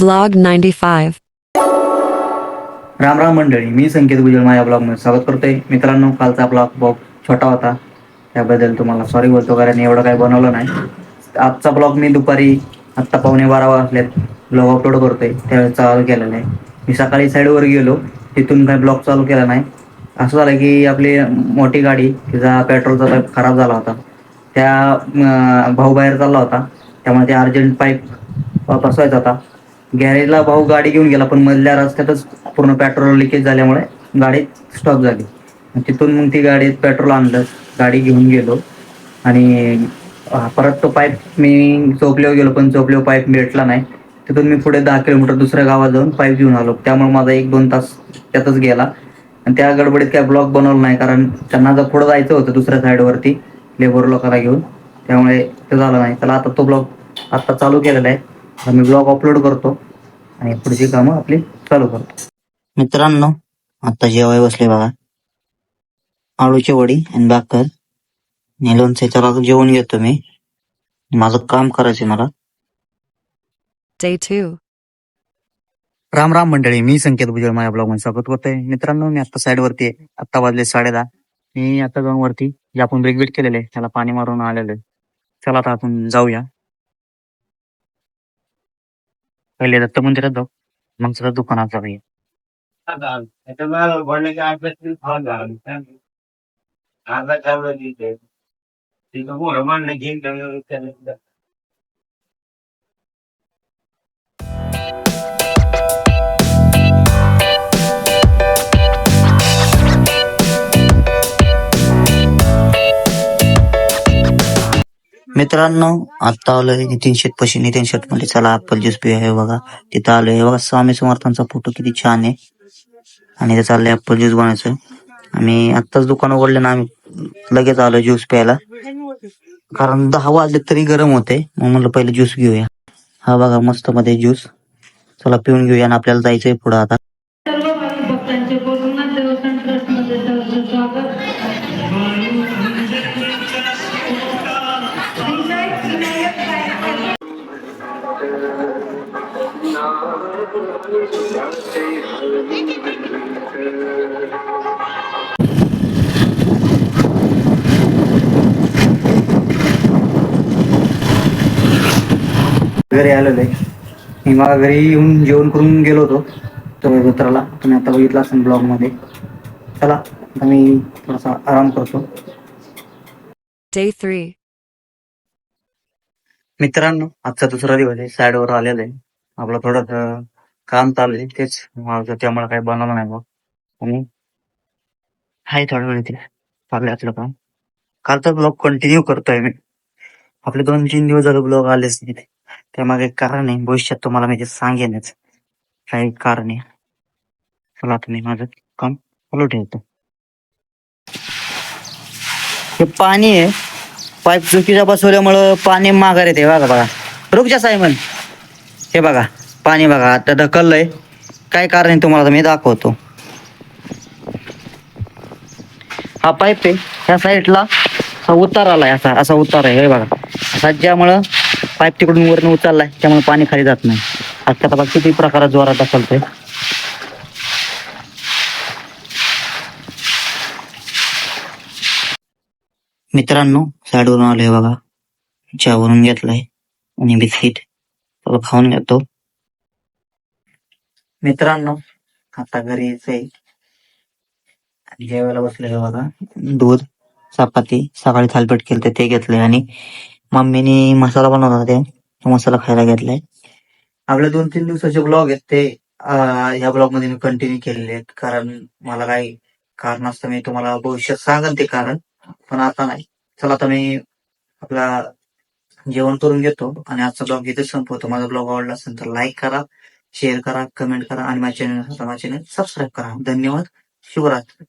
Vlog 95. Ram Ram मंडळी मी संकेत गुजर माझ्या ब्लॉगमध्ये स्वागत करतोय. मित्रांनो कालचा ब्लॉग ब्लॉग छोटा होता. त्याबद्दल तुम्हाला सॉरी बोलतो कारण एवढं काही बनवलं नाही. आजचा ब्लॉग मी दुपारी आत्ता पावणे बारा वाजलेत ब्लॉग अपलोड करतोय. त्यावेळेस चालू केलेला आहे. मी सकाळी साईडवर गेलो तिथून काही ब्लॉग चालू केला नाही. असं झालं की आपली मोठी गाडी तिचा पेट्रोलचा पाईप खराब झाला होता. त्या भाऊ बाहेर चालला होता. त्यामुळे ते अर्जंट पाईप बसवायचा होता. गॅरेजला भाऊ गाडी घेऊन गेला पण मधल्या रस्त्यातच पूर्ण पेट्रोल लिकेज झाल्यामुळे गाडी स्टॉप झाली. तिथून मग ती गाडीत पेट्रोल आणलं गाडी घेऊन गेलो. आणि परत तो पाईप मी चोपल्यावर गेलो पण चोपल्यावर पाईप भेटला नाही. तिथून मी पुढे दहा किलोमीटर दुसऱ्या गावात जाऊन पाईप घेऊन आलो. त्यामुळे माझा एक दोन तास त्यातच गेला. आणि त्या गडबडीत काय ब्लॉक बनवलं नाही कारण त्यांना जर पुढं जायचं होतं दुसऱ्या साईडवरती लेबर लोकांना घेऊन त्यामुळे ते झालं नाही. त्याला आता तो ब्लॉक आता चालू केलेला आहे. मी ब्लॉग अपलोड करतो आणि पुढची कामं आपली चालू करतो. मित्रांनो आता जेवाय बसले बघा. आळूची वडी आणि भाकर. आणि लोणच्याच्या जेवण घेतो मी. माझं काम करायचंय मला. Day 2. राम राम मंडळी मी संकेत भुजल माझ्या ब्लॉगमध्ये स्वागत करतोय. मित्रांनो मी आता साईड वरती आहे. आता वाजले साडे दहा. मी आता जाऊन वरती जे आपण ब्रेक बीट केलेले त्याला पाणी मारून आलेलो आहे. चला आता आपण जाऊया. पहिले दत्त मंदिरात जाऊ. मग सगळं दुकानात जाऊया. मित्रांनो आता आलोय नितीन शेट पशी नितीन शेटमध्ये चला ऍपल ज्यूस पी हे बघा तिथं आलोय. हे बघा स्वामी समर्थांचा फोटो किती छान आहे. आणि ते चाललंय ऍपल ज्यूस बनायचं आम्ही आत्ताच दुकान उघडलं ना आम्ही लगेच आलो ज्यूस प्यायला. कारण दहा वाजले तरी गरम होते मग म्हणलं पहिले ज्यूस घेऊया. हा बघा मस्त मध्ये ज्यूस चला पिऊन घेऊया आणि आपल्याला जायचंय पुढं आता. घरी आलेलो आहे. मी मला घरी येऊन जेवण करून गेलो होतो. तो जत्राला तुम्ही आता बघितला असेल ब्लॉगमध्ये चला आता मी थोडासा आराम करतो. Day 3. मित्रांनो आजचा दुसरा दिवस आहे. साईडवर आलेला आहे. आपलं थोडं काम चालू आहे. तेच माझं त्यामुळे काही बनवलं नाही बघ. आणि हाय थोडा वेळ ते चाललंय आपलं काम. कालचा ब्लॉग कंटिन्यू करतोय मी. आपले दोन तीन दिवस झाले ब्लॉग आलेच नाही त्यामागे कारण आहे. भविष्यात तुम्हाला मी ते सांगेनच काही कारण आहे. चला आता मी माझं काम चालू ठेवतो. हे पाणी आहे. पाईप चुकीचा बसवल्यामुळं पाणी माघार येते बघा बघा. रुकजा सायमन. हे बघा पाणी बघा आता ढकललंय. काय कारण आहे तुम्हाला? मी दाखवतो. हा पाईप आहे ह्या साईडला असा उतार आलाय असा असा उतार आहे हे बघा. असा ज्यामुळं पाईप तिकडून वरून उचललाय त्यामुळे पाणी खाली जात नाही. आता बघा किती प्रकारात जोरात ढकलतोय. मित्रांनो साईडवरून हे बघा. चहावरून घेतलाय आणि बिस्किट. त्याला खाऊन घेतो. मित्रांनो आता घरी यायचंय. जेवायला बसलोय बघा. दूध चपाती सकाळी थालपेट केलं ते घेतलंय. आणि मम्मीने मसाला बनवला ते. मसाला खायला घेतलाय. आपले दोन तीन दिवसाचे ब्लॉग आहेत ते. या ब्लॉगमध्ये मी कंटिन्यू केलेले आहेत. कारण मला काही कारण असतं मी तुम्हाला भविष्यात सांगेल ते कारण. पण आता नाही. चला आता मी आपला जेवण करून घेतो आणि आजचा ब्लॉग इथे संपवतो. माझा ब्लॉग आवडला असेल तर लाईक करा शेअर करा कमेंट करा आणि माझ्या चॅनल माझ्या चॅनल सबस्क्राईब करा. धन्यवाद. शिवरात्री